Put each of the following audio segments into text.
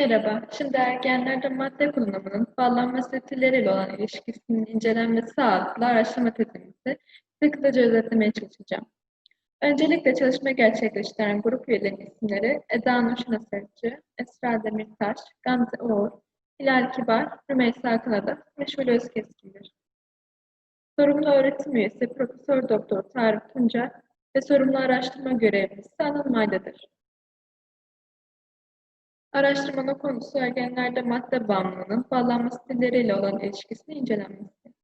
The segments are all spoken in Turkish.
Merhaba, şimdi ergenlerde madde kullanımının bağlanma stileriyle olan ilişkisinin incelenmesi adlı araştırma tezimizi size kısaca özetlemeye çalışacağım. Öncelikle çalışma gerçekleştiren grup üyelerinin isimleri Eda Nur Şınasarıcı, Esra Demirtaş, Gamze Uğur, Hilal Kibar, Rümeysa Kınadı ve Şule Özkeskin'dir. Sorumlu öğretim üyesi Profesör Doktor Tarık Tunca ve sorumlu araştırma görevlisi Anıl Mayda'dır. Araştırmanın konusu ergenlerde madde bağımlılığının bağlanma stilleriyle olan ilişkisini incelenmesi.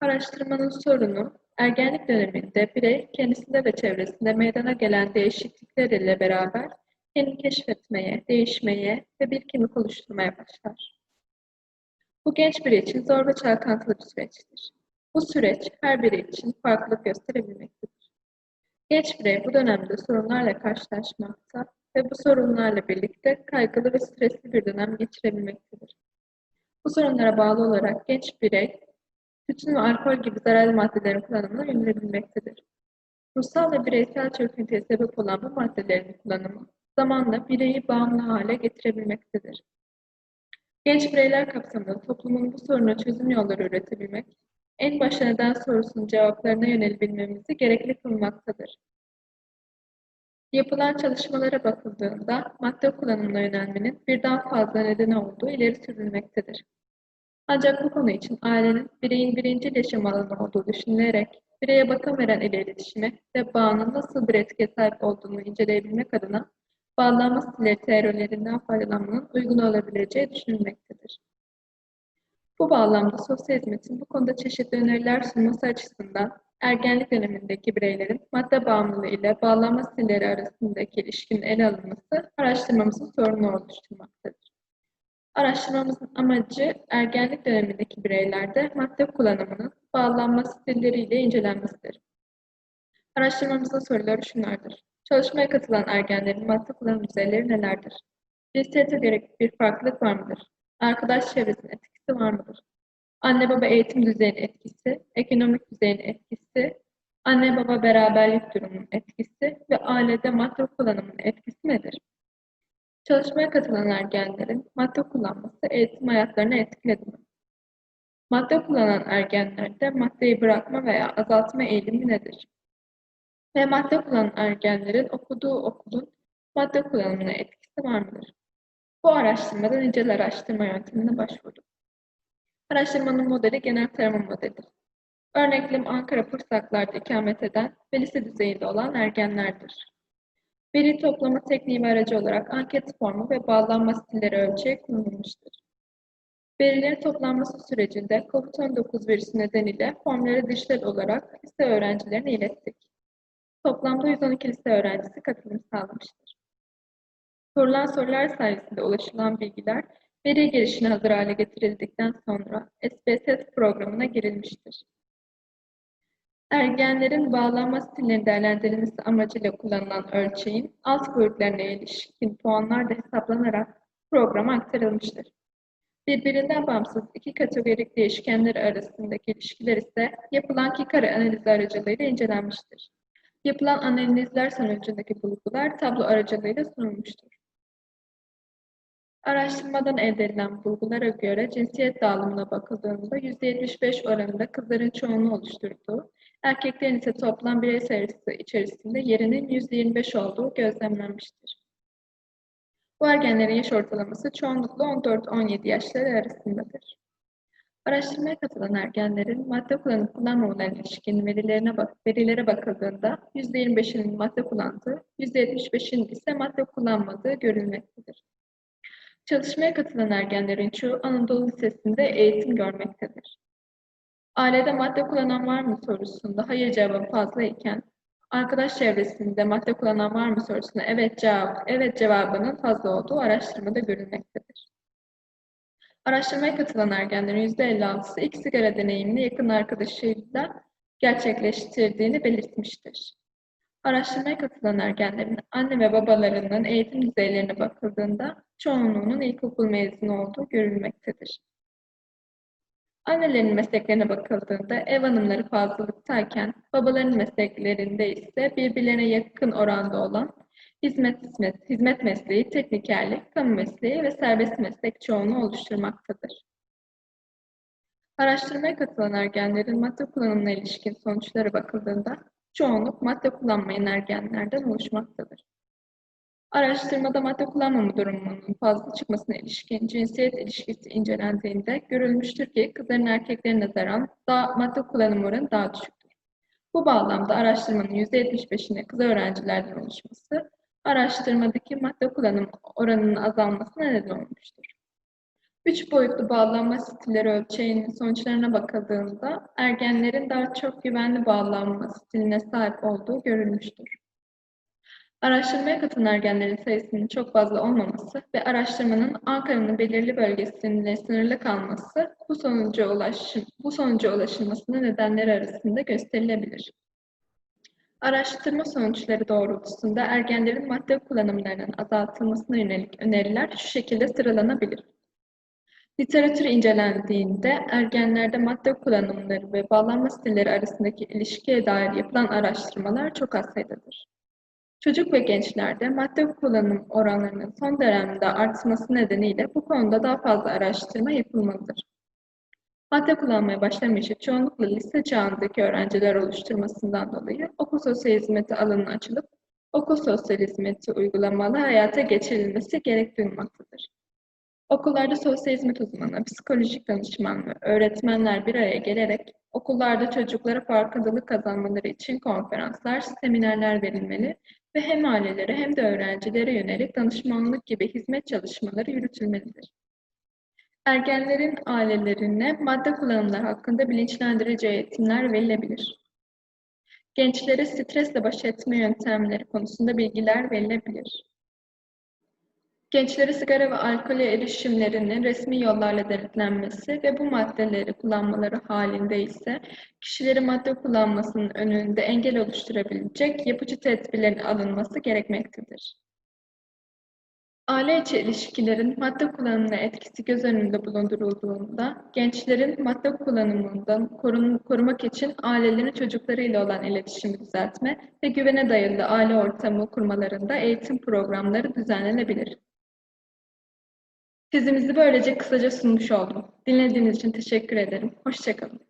Araştırmanın sorunu, ergenlik döneminde birey kendisinde ve çevresinde meydana gelen değişiklikler ile beraber kendini keşfetmeye, değişmeye ve bir kimlik oluşturmaya başlar. Bu genç biri için zor ve çalkantılı bir süreçtir. Bu süreç her biri için farklılık gösterebilmektedir. Genç birey bu dönemde sorunlarla karşılaşmakta ve bu sorunlarla birlikte kaygılı ve stresli bir dönem geçirebilmektedir. Bu sorunlara bağlı olarak genç birey tütün ve alkol gibi zararlı maddelerin kullanımına yönelebilmektedir. Ruhsal ve bireysel çöküntüye sebep olan bu maddelerin kullanımı zamanla bireyi bağımlı hale getirebilmektedir. Genç bireyler kapsamında toplumun bu soruna çözüm yolları üretebilmek, en başta neden sorusunun cevaplarına yönelebilmemizi gerekli kılmaktadır. Yapılan çalışmalara bakıldığında madde kullanımına yönelmenin birden fazla nedeni olduğu ileri sürülmektedir. Ancak bu konu için ailenin bireyin birinci yaşam alanı olduğu düşünülerek bireye bakım veren ile iletişimi ve bağının nasıl bir etkiye sahip olduğunu inceleyebilmek adına bağlanma stilleri teorilerinden faydalanmanın uygun olabileceği düşünülmektedir. Bu bağlamda sosyal hizmetin bu konuda çeşitli öneriler sunması açısından ergenlik dönemindeki bireylerin madde bağımlılığı ile bağlanma stilleri arasındaki ilişkinin ele alınması araştırmamızın sorunu oluşturmaktadır. Araştırmamızın amacı ergenlik dönemindeki bireylerde madde kullanımının bağlanma stilleriyle incelenmesidir. Araştırmamızın soruları şunlardır. Çalışmaya katılan ergenlerin madde kullanım düzeyleri nelerdir? Cinsiyete göre bir farklılık var mıdır? Arkadaş çevresinin etkisi var mıdır? Anne baba eğitim düzeyinin etkisi, ekonomik düzeyin etkisi, anne baba beraberlik durumunun etkisi ve ailede madde kullanımının etkisi nedir? Çalışmaya katılan ergenlerin madde kullanması eğitim hayatlarını etkiledi mi? Madde kullanan ergenlerde maddeyi bırakma veya azaltma eğilimi nedir? Ve madde kullanan ergenlerin okuduğu okulun madde kullanımına etkisi var mıdır? Bu araştırmada nicel araştırma yöntemine başvurduk. Araştırmanın modeli genel tarama modelidir. Örneklem Ankara Pırsaklar'da ikamet eden ve lise düzeyinde olan ergenlerdir. Veri toplama tekniği aracı olarak anket formu ve bağlanma stilleri ölçüye kullanılmıştır. Verilerin toplanması sürecinde COVID-19 virüsü nedeniyle formları dijital olarak lise öğrencilerine ilettik. Toplamda 112 lise öğrencisi katılım sağlamıştır. Sorulan sorular sayesinde ulaşılan bilgiler Veri girişine hazır hale getirildikten sonra SPSS programına girilmiştir. Ergenlerin bağlanma stillerini değerlendirilmesi amacıyla kullanılan ölçeğin alt boyutlarına ilişkin puanlar da hesaplanarak programa aktarılmıştır. Birbirinden bağımsız iki kategorik değişkenler arasındaki ilişkiler ise yapılan kare analizi aracılığıyla incelenmiştir. Yapılan analizler sonucundaki bulgular tablo aracılığıyla sunulmuştur. Araştırmadan elde edilen bulgulara göre cinsiyet dağılımına bakıldığında %75 oranında kızların çoğunluğu oluşturduğu, erkeklerin ise toplam birey sayısı içerisinde yerinin %25 olduğu gözlemlenmiştir. Bu ergenlerin yaş ortalaması çoğunlukla 14-17 yaşları arasındadır. Araştırmaya katılan ergenlerin madde kullanıp kullanmamalarına ilişkin verilerine bak verilere bakıldığında %25'inin madde kullandığı, %75'inin ise madde kullanmadığı görülmektedir. Çalışmaya katılan ergenlerin çoğu Anadolu Lisesi'nde eğitim görmektedir. Ailede madde kullanan var mı sorusunda hayır cevabı fazla iken, arkadaş çevresinde madde kullanan var mı sorusunda evet cevap, evet cevabının fazla olduğu araştırmada görülmektedir. Araştırmaya katılan ergenlerin %56'sı ilk sigara deneyimini yakın arkadaşıyla gerçekleştirdiğini belirtmiştir. Araştırmaya katılan ergenlerin anne ve babalarının eğitim düzeylerine bakıldığında çoğunluğunun ilkokul mezunu olduğu görülmektedir. Annelerin mesleklerine bakıldığında ev hanımları fazlalıktayken babaların mesleklerinde ise birbirlerine yakın oranda olan hizmet, hizmet, hizmet mesleği, teknikerlik, kamu mesleği ve serbest meslek çoğunluğu oluşturmaktadır. Araştırmaya katılan ergenlerin madde kullanımına ilişkin sonuçlara bakıldığında çoğunluk madde kullanmayan ergenlerden oluşmaktadır. Araştırmada madde kullanmama durumunun fazla çıkmasına ilişkin cinsiyet ilişkisi incelendiğinde görülmüştür ki kızların erkeklerine nazaran daha, madde kullanım oranı daha düşüktür. Bu bağlamda araştırmanın %75'ine kız öğrencilerden oluşması, araştırmadaki madde kullanım oranının azalmasına neden olmuştur. Üç boyutlu bağlanma stilleri ölçeğinin sonuçlarına bakıldığında ergenlerin daha çok güvenli bağlanma stiline sahip olduğu görülmüştür. Araştırmaya katılan ergenlerin sayısının çok fazla olmaması ve araştırmanın Ankara'nın belirli bölgesinde sınırlı kalması bu sonuca, ulaşım, bu sonuca ulaşılmasına nedenleri arasında gösterilebilir. Araştırma sonuçları doğrultusunda ergenlerin madde kullanımlarının azaltılmasına yönelik öneriler şu şekilde sıralanabilir. Literatür incelendiğinde ergenlerde madde kullanımları ve bağlanma stilleri arasındaki ilişkiye dair yapılan araştırmalar çok az sayıdadır. Çocuk ve gençlerde madde kullanım oranlarının son dönemde artması nedeniyle bu konuda daha fazla araştırma yapılmalıdır. Madde kullanmaya başlamışı çoğunlukla lise çağındaki öğrenciler oluşturmasından dolayı okul sosyal hizmeti alanı açılıp okul sosyal hizmeti uygulamalı hayata geçirilmesi gerek duyulmaktadır. Okullarda sosyal hizmet uzmanı, psikolojik danışman ve öğretmenler bir araya gelerek okullarda çocuklara farkındalık kazanmaları için konferanslar, seminerler verilmeli ve hem ailelere hem de öğrencilere yönelik danışmanlık gibi hizmet çalışmaları yürütülmelidir. Ergenlerin ailelerine madde kullanımları hakkında bilinçlendirici eğitimler verilebilir. Gençlere stresle baş etme yöntemleri konusunda bilgiler verilebilir. Gençlere sigara ve alkole erişimlerinin resmi yollarla denetlenmesi ve bu maddeleri kullanmaları halinde ise kişileri madde kullanmasının önünde engel oluşturabilecek yapıcı tedbirlerin alınması gerekmektedir. Aile içi ilişkilerin madde kullanımına etkisi göz önünde bulundurulduğunda, gençlerin madde kullanımından korun, korumak için ailelerin çocuklarıyla olan iletişimi düzeltme ve güvene dayalı aile ortamı kurmalarında eğitim programları düzenlenebilir. Tezimizi böylece kısaca sunmuş oldum. Dinlediğiniz için teşekkür ederim. Hoşçakalın.